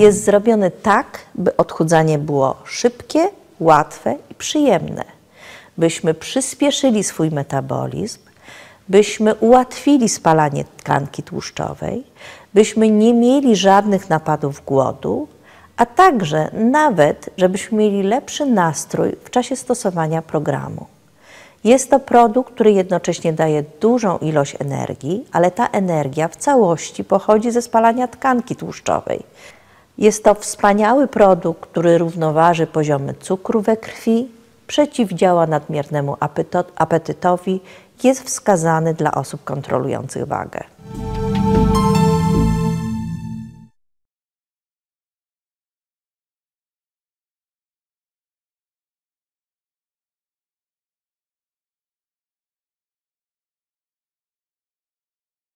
jest zrobiony tak, by odchudzanie było szybkie, łatwe i przyjemne, byśmy przyspieszyli swój metabolizm, byśmy ułatwili spalanie tkanki tłuszczowej, byśmy nie mieli żadnych napadów głodu, a także nawet, żebyśmy mieli lepszy nastrój w czasie stosowania programu. Jest to produkt, który jednocześnie daje dużą ilość energii, ale ta energia w całości pochodzi ze spalania tkanki tłuszczowej. Jest to wspaniały produkt, który równoważy poziomy cukru we krwi, przeciwdziała nadmiernemu apetytowi, jest wskazany dla osób kontrolujących wagę.